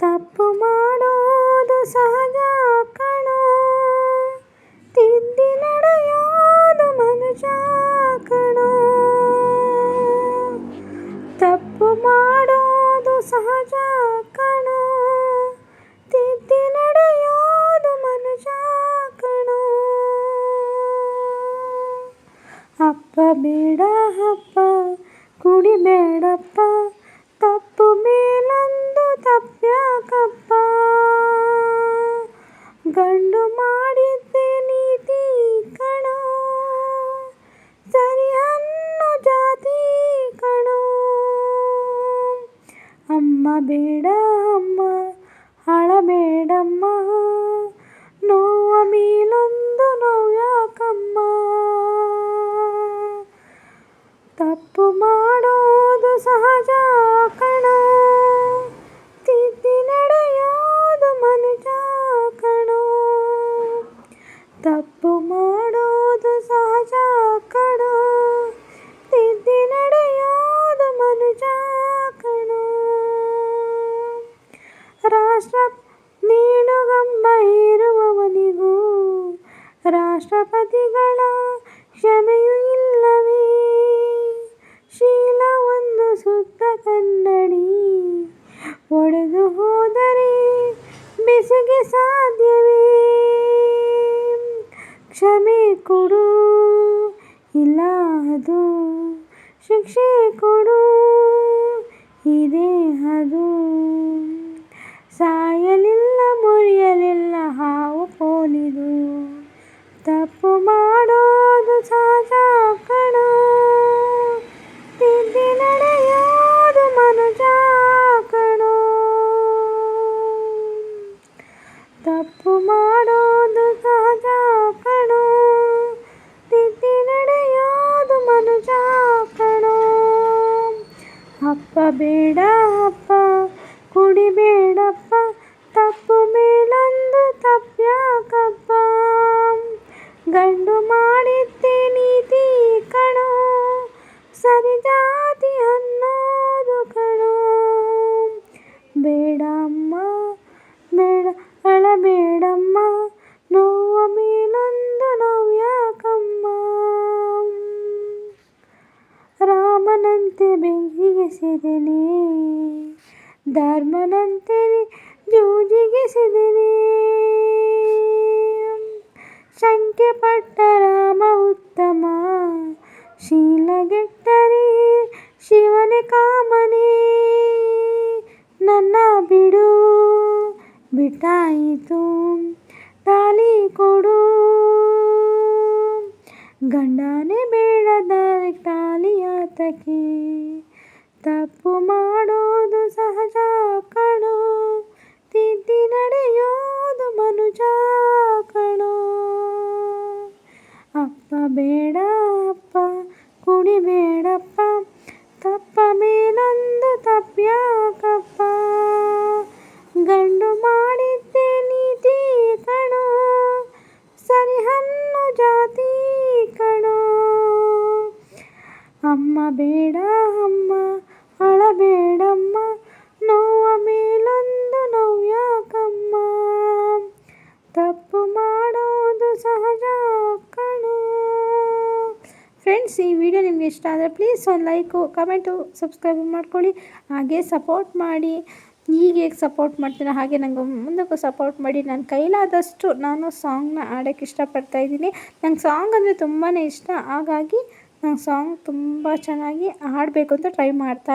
ತಪ್ಪು ಮಾಡೋದು ಸಹಜ ಕಣೋ. ತಿದ್ದಿ ನಡೆಯೋದು ತಪ್ಪು ಮಾಡೋದು ಸಹಜ ಕಣೋ. ತಿದ್ದಿ ನಡೆಯೋದು ಅಪ್ಪ ಬೇಡ ಅಪ್ಪ ಕುಡಿಬೇಡಪ್ಪ ತಪ್ಪು ಮೇಲೊಂದು ತಪ್ಪ್ಯಾಕಪ್ಪ ಗಂಡು ಮಾಡಿದ್ದೆ ನೀತಿ ಕಣೋ ಸರಿ ಅನ್ನೋ ಜಾತಿ ಕಣೋ ಅಮ್ಮ ಬೇಡ ಅಮ್ಮ ಅಳಬೇಡಮ್ಮ ನೋವ ಮೇಲೊಂದು ನೋವು ಯಾಕಮ್ಮ ತಪ್ಪು ಮಾಡೋದು ಸಹಜ ರಾಷ್ಟ್ರ ನೀಡುಗಂಬ ರಾಷ್ಟ್ರಪತಿಗಳ ಕ್ಷಮೆಯೂ ಇಲ್ಲವೇ? ಶೀಲ ಒಂದು ಸುತ್ತ ಕನ್ನಡಿ ಒಡೆದು ಹೋದರೆ ಬೆಸುಗೆ ಸಾಧ್ಯವೇ? ಕ್ಷಮೆ ಕೊಡು, ಇಲ್ಲ ಅದು ಶಿಕ್ಷೆ ಕೊಡು. ತಪ್ಪು ಮಾಡೋದು ಸಹಜ ಕಣೋ. ತಿದ್ದಿ ನಡೆಯೋದು ಮನುಜ ತಪ್ಪು ಮಾಡೋದು ಸಹಜ ಕಣೋ. ತಿದ್ದಿ ನಡೆಯೋದು ಮನುಜ ಕಣೋ. ಅಪ್ಪ ಬೇಡ ಅಪ್ಪ ಕುಡಿಬೇಡಪ್ಪ ಬೆಂಕಿಗೆ ಧರ್ಮನಂತರಿ ಧರ್ಮನಂತೆ ಜೂಜಿಗೆ ಸೆದೆನೆ ಶಂಕೆ ಪಟ್ಟ ರಾಮ ಉತ್ತಮ. ಶೀಲಗೆಟ್ಟರೆ ಶಿವನೇ ಕಾಮನೆ. ನನ್ನ ಬಿಡು, ಬಿಟ್ಟಾಯಿತು ತಾಲಿ ಕೊಡು. ಗಂಡನೇ ಬೇಡದ ತಾಲಿಯಾತಕ್ಕೆ ತಪ್ಪು ಮಾಡೋದು ಸಹಜ ಕಣು. ತಿದ್ದಿ ನಡೆಯೋದು ಮನುಜ ಕಣೋ. ಅಪ್ಪ ಬೇಡ ಅಪ್ಪ ಕುಡಿಬೇಡಪ್ಪ ತಪ್ಪ ಮೇಲೊಂದು ತಪ್ಪ್ಯಾಕಪ್ಪ ಗಂಡು ಮಾಡಿದ್ದೆ ನೀತಿ ಕಣೋ. ಸರಿ ಹಣ್ಣು ಜಾತಿ ಕಣು. ಅಮ್ಮ ಬೇಡ ಅಮ್ಮ ಅಳಬೇಡಮ್ಮ. ನೋವ ಮೇಲೊಂದು ನೋವು ಯಾಕಮ್ಮ? ತಪ್ಪು ಮಾಡೋದು ಸಹಜ ಕಣೋ. ಫ್ರೆಂಡ್ಸ್ ಈ ವಿಡಿಯೋ ನಿಮಗೆ ಇಷ್ಟ ಆದರೆ ಪ್ಲೀಸ್ ಒಂದು ಲೈಕು ಕಮೆಂಟು ಸಬ್ಸ್ಕ್ರೈಬ್ ಮಾಡ್ಕೊಳ್ಳಿ. ಹಾಗೆ ಸಪೋರ್ಟ್ ಮಾಡಿ. ಈಗ ಹೇಗೆ ಸಪೋರ್ಟ್ ಮಾಡ್ತೀನಿ ಹಾಗೆ ನನಗೆ ಮುಂದಕ್ಕೂ ಸಪೋರ್ಟ್ ಮಾಡಿ. ನನ್ನ ಕೈಲಾದಷ್ಟು ನಾನು ಸಾಂಗ್ನ ಹಾಡೋಕ್ಕೆ ಇಷ್ಟಪಡ್ತಾ ಇದ್ದೀನಿ. ನಂಗೆ ಸಾಂಗ್ ಅಂದರೆ ತುಂಬಾ ಇಷ್ಟ. ಹಾಗಾಗಿ ನಾನು ಸಾಂಗ್ ತುಂಬ ಚೆನ್ನಾಗಿ ಹಾಡಬೇಕು ಅಂತ ಟ್ರೈ ಮಾಡ್ತಾ